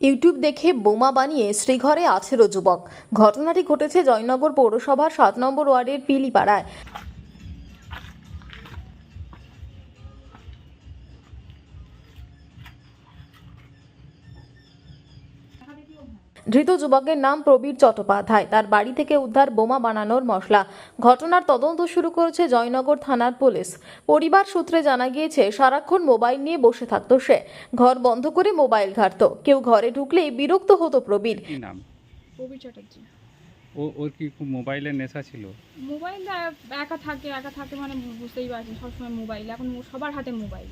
YouTube দেখে বোমা বানিয়ে শ্রীঘরে আছেরও যুবক। ঘটনাটি ঘটেছে জয়নগর পৌরসভার সাত নম্বর ওয়ার্ডের পিলিপাড়ায়। ধৃত যুবকের নাম প্রবীর চট্টোপাধ্যায়। তার বাড়ি থেকে উদ্ধার বোমা বানানোর মশলা। ঘটনার তদন্ত শুরু করেছে জয়নগর থানার পুলিশ। পরিবার সূত্রে জানা গিয়েছে সারাক্ষণ মোবাইল নিয়ে বসে থাকতো সে। ঘর বন্ধ করে মোবাইল ঘাঁটতো। কেউ ঘরে ঢুকলেই বিরক্ত হতো প্রবীর। কি নাম? প্রবীর চ্যাটার্জি। ও ওর কি খুব মোবাইলের নেশা ছিল? মোবাইল একা থাকে একা থাকে মানে বুঝতেই পারছেন সবসময় মোবাইল। এখন সবার হাতে মোবাইল।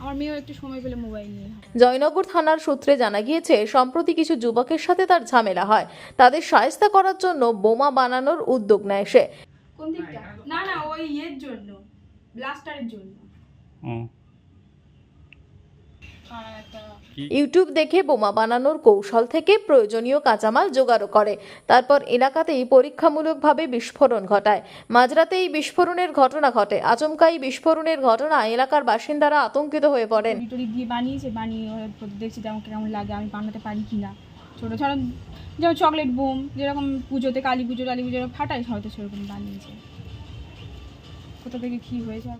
আমার মেয়েও একটু সময় পেলে মোবাইল নিয়ে জয়নগর থানার সূত্রে জানা গিয়েছে সম্প্রতি কিছু যুবকের সাথে তার ঝামেলা হয়। তাদের সায়স্তা করার জন্য বোমা বানানোর উদ্যোগ নেয় সে। কোন দিকটা? না না ওই ইয়ের জন্য ব্লাস্টারের জন্য। কি ইউটিউব দেখে বোমা বানানোর কৌশল থেকে প্রয়োজনীয় কাঁচামাল জোগাড়ও করে। তারপর এলাকাতেই পরীক্ষামূলকভাবে বিস্ফোরণ ঘটায়। মাঝরাতে এই বিস্ফোরণের ঘটনা ঘটে। আচমকা এই বিস্ফোরণের ঘটনা এলাকার বাসিন্দারা আতঙ্কিত হয়ে পড়েন। টরি দিয়ে বানিয়েছে বানিয়ে দেখছি যেমন কেমন লাগে আমি বানাতে পারি কি না ছোটো ছোটো যেমন চকলেট বোম যেরকম পুজোতে কালী পুজো টালী পুজো ফাটাই হয়তো সেরকম বানিয়েছে। কোথা থেকে কী হয়েছে?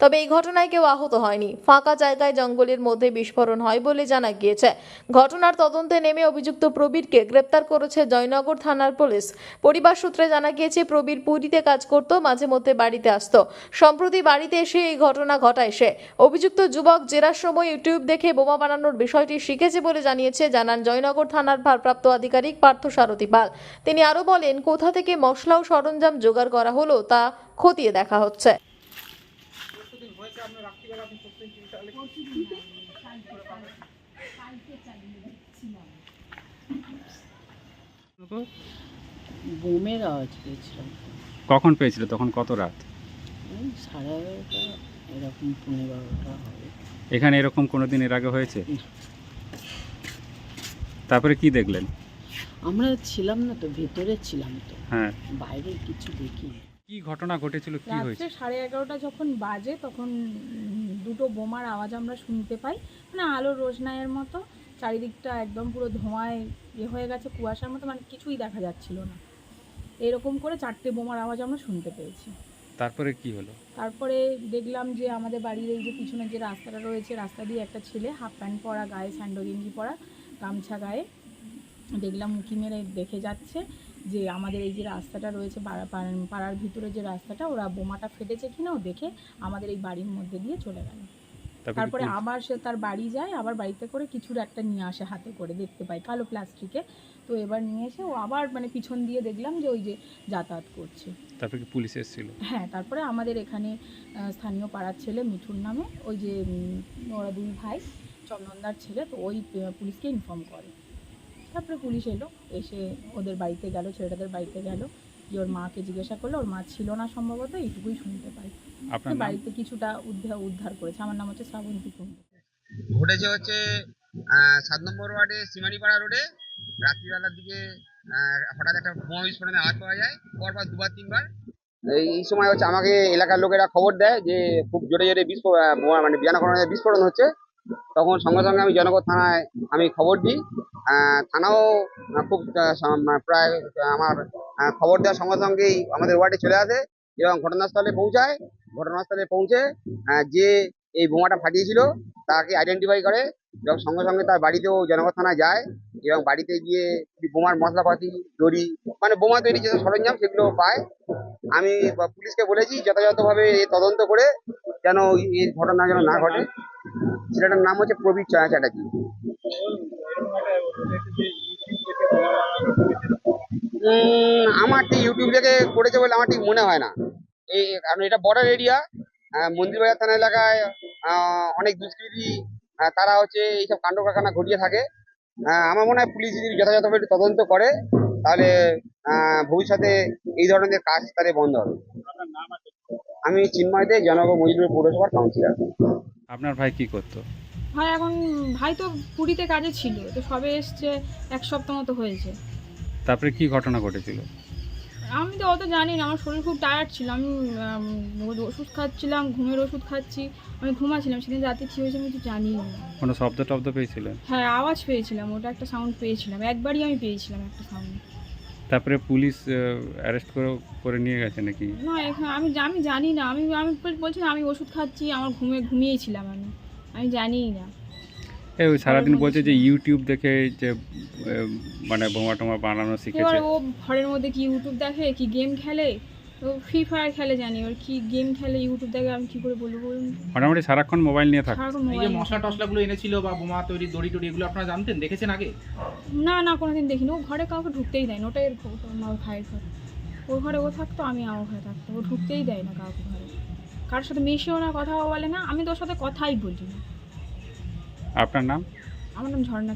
তবে এই ঘটনায় কেউ আহত হয়নি। ফাঁকা জায়গায় জঙ্গলের মধ্যে বিস্ফোরণ হয় বলে জানা গিয়েছে। ঘটনার তদন্তে নেমে অভিযুক্ত প্রবীরকে গ্রেপ্তার করেছে জয়নগর থানার পুলিশ। পরিবার সূত্রে জানা গিয়েছে, প্রবীর পুরীতে কাজ করত, মাঝে মধ্যে বাড়িতে আসতো। সম্প্রতি বাড়িতে এসে এই ঘটনা ঘটায় সে। অভিযুক্ত যুবক জেরার সময় ইউটিউব দেখে বোমা বানানোর বিষয়টি শিখেছে বলে জানিয়েছে, জানান জয়নগর থানার ভারপ্রাপ্ত আধিকারিক পার্থ সারথী পাল। তিনি আরও বলেন, কোথা থেকে মশলা ও সরঞ্জাম জোগাড় করা হলো তা খতিয়ে দেখা হচ্ছে। বোমের আওয়াজ পেয়েছিলাম। কখন পেয়েছিল? তখন কত রাত? ওই সাড়ে এগারোটা এরকম পনেরো বারোটা হবে। এখানে এরকম কোনো দিন এর আগে হয়েছে? তারপরে কি দেখলেন? আমরা ছিলাম না তো ভেতরে ছিলাম তো। হ্যাঁ। বাইরে কিছু দেখি কি ঘটনা ঘটেছিল কি হয়েছে? রাত্রে সাড়ে এগারোটা যখন বাজে তখন দুটো বোমার আওয়াজ আমরা শুনতে পাই। মানে আলো রোশনাইয়ের মতো চারিদিকটা একদম পুরো ধোঁয়ায় ইয়ে হয়ে গেছে কুয়াশার মতো মানে কিছুই দেখা যাচ্ছিল না। এরকম করে চারটে বোমার আওয়াজ আমরা শুনতে পেয়েছি। তারপরে কি হলো? তারপরে দেখলাম যে আমাদের বাড়ির এই যে পিছনে যে রাস্তাটা রয়েছে রাস্তা দিয়ে একটা ছেলে হাফ প্যান্ট পরা গায়ে স্যান্ডো গেঞ্জি পরা গামছা গায়ে দেখলাম উঁকি মেরে দেখে যাচ্ছে। যে আমাদের এই যে রাস্তাটা রয়েছে পাড়ার- ভিতরে যে রাস্তাটা ওরা বোমাটা ফেটেছে কিনা ও দেখে আমাদের এই বাড়ির মধ্যে দিয়ে চলে গেল। তারপরে আবার সে তার বাড়ি যায় আবার বাড়িতে করে কিছুর একটা নিয়ে আসে হাতে করে দেখতে পাই কালো প্লাস্টিকে। তো এবার নিয়ে এসে ও আবার মানে পিছন দিয়ে দেখলাম যে ওই যে যাতায়াত করছে। তারপরে কি পুলিশ এসেছিল? হ্যাঁ তারপরে আমাদের এখানে স্থানীয় পাড়ার ছেলে মিঠুর নামে ওই যে ওরা দুই ভাই চন্দনদার ছেলে তো ওই পুলিশকে ইনফর্ম করে। তারপরে পুলিশ এলো এসে ওদের বাড়িতে গেল ছেলেটাদের বাড়িতে গেল। যে ওর মাকে জিজ্ঞাসা করল ওর মা ছিল না সম্ভবত এইটুকুই শুনতে পাই। বাড়িতে কিছুটা উদ্ধার উদ্ধার করেছে। আমার নাম হচ্ছে শ্রাবন্তী কুণ্ডু ঘটেছে হচ্ছে আহ, সাত নম্বর ওয়ার্ডে সিমারিপাড়া রোডে। রাত্রিবেলার দিকে আহ, হঠাৎ একটা বোমা বিস্ফোরণে আওয়াজ পাওয়া যায়। পরপর দুবার তিনবার। এই এই সময় হচ্ছে আমাকে এলাকার লোকেরা খবর দেয় যে খুব জোরে জোরে বিস্ফোরণ মানে বিয়ানাকরণের বিস্ফোরণ হচ্ছে। তখন সঙ্গে সঙ্গে আমি জনগণ থানায় আমি খবর দিই। থানাও খুব প্রায় আমার খবর দেওয়ার সঙ্গে সঙ্গেই আমাদের ওয়ার্ডে চলে আসে। এবং ঘটনাস্থলে পৌঁছায়। ঘটনাস্থলে পৌঁছে যে এই বোমাটা ফাটিয়েছিল, তাকে আইডেন্টিফাই করে। এবং সঙ্গে সঙ্গে তার বাড়িতেও জনগণ থানায় যায়। এবং বাড়িতে গিয়ে বোমার মশলাপাতি, দড়ি মানে বোমা তৈরি যে সরঞ্জাম সেগুলো পায়। আমি পুলিশকে বলেছি, যথাযথভাবে তদন্ত করে যেন এই ঘটনা যেন না ঘটে। ছেলেটার নাম হচ্ছে প্রবীর চ্যাটার্জি। আমার ঠিক ইউটিউব থেকে করেছে বলে আমার ঠিক মনে হয় না। এই, কারণ এটা বর্ডার এরিয়া মন্দিরবাজার থানা এলাকায় অনেক দুষ্কৃতী তারা হচ্ছে এইসব কাণ্ড কারখানা ঘটিয়ে থাকে। আমার মনে হয় পুলিশ যদি যথাযথভাবে তদন্ত করে, তাহলে ভবিষ্যতে এই ধরনের কাজ তাদের বন্ধ হবে। আমি চিন্ময় দে, জনগণ মজুরি পৌরসভার কাউন্সিলর আপনার ভাই কি করতো? ভাই এখন ভাই তো পুরীতে কাজে ছিল তো সবে এসছে এক সপ্তাহ মতো হয়েছে। তারপরে কি ঘটনা ঘটেছিল? আমি তো অত জানি না আমার শরীর খুব টায়ার্ড ছিল। আমি ওষুধ খাচ্ছিলাম ঘুমের ওষুধ খাচ্ছি আমি ঘুমাচ্ছিলাম সেদিন রাতে কী হয়েছে আমি তো জানি না। কোনো শব্দ টব্দ পেয়েছিলেন হ্যাঁ আওয়াজ পেয়েছিলাম ওটা একটা সাউন্ড পেয়েছিলাম একবারই আমি পেয়েছিলাম একটা সাউন্ড তারপরে পুলিশ অ্যারেস্ট করে করে নিয়ে গেছে নাকি? না এখানে আমি আমি জানি না আমি আমি বল- বলছি আমি ওষুধ খাচ্ছি আমার ঘুমে ঘুমিয়েছিলাম আমি। আমি জানিই না। এই ওই সারাদিন বলছে যে ইউটিউব দেখে যে মানে বোমা টোমা বানানো এবার শিখেছে ও ঘরের মধ্যে কি ইউটিউব দেখে কি গেম খেলে? ও ফ্রি ফায়ার খেলে জানি ওর কি গেম খেলে ইউটিউব দেখে আমি কি করে বলব বলুন? মোটামুটি সারাক্ষণ মোবাইল নিয়ে থাক। সারাক্ষণ এই যে mobile মশলা টসলাগুলো এনেছিল বা বোমা তৈরি দড়ি টড়ি এগুলো আপনারা জানতেন? দেখেছেন আগে? না না কোনোদিন দেখিনি। ও ঘরে কাউকে ঢুকতেই দেয় না। ওটাই এর ওর মা ভাইয়ের ঘর। ওর ঘরে ও থাকতো আমি আমার ঘরে থাকতো ও ঢুকতেই দেয় না কাউকে ঘরে। কারোর সাথে মিশেও না কথাও বলে না আমি তোর সাথে কথাই বলি না। আপনার নাম? আমার নাম ঝর্ণা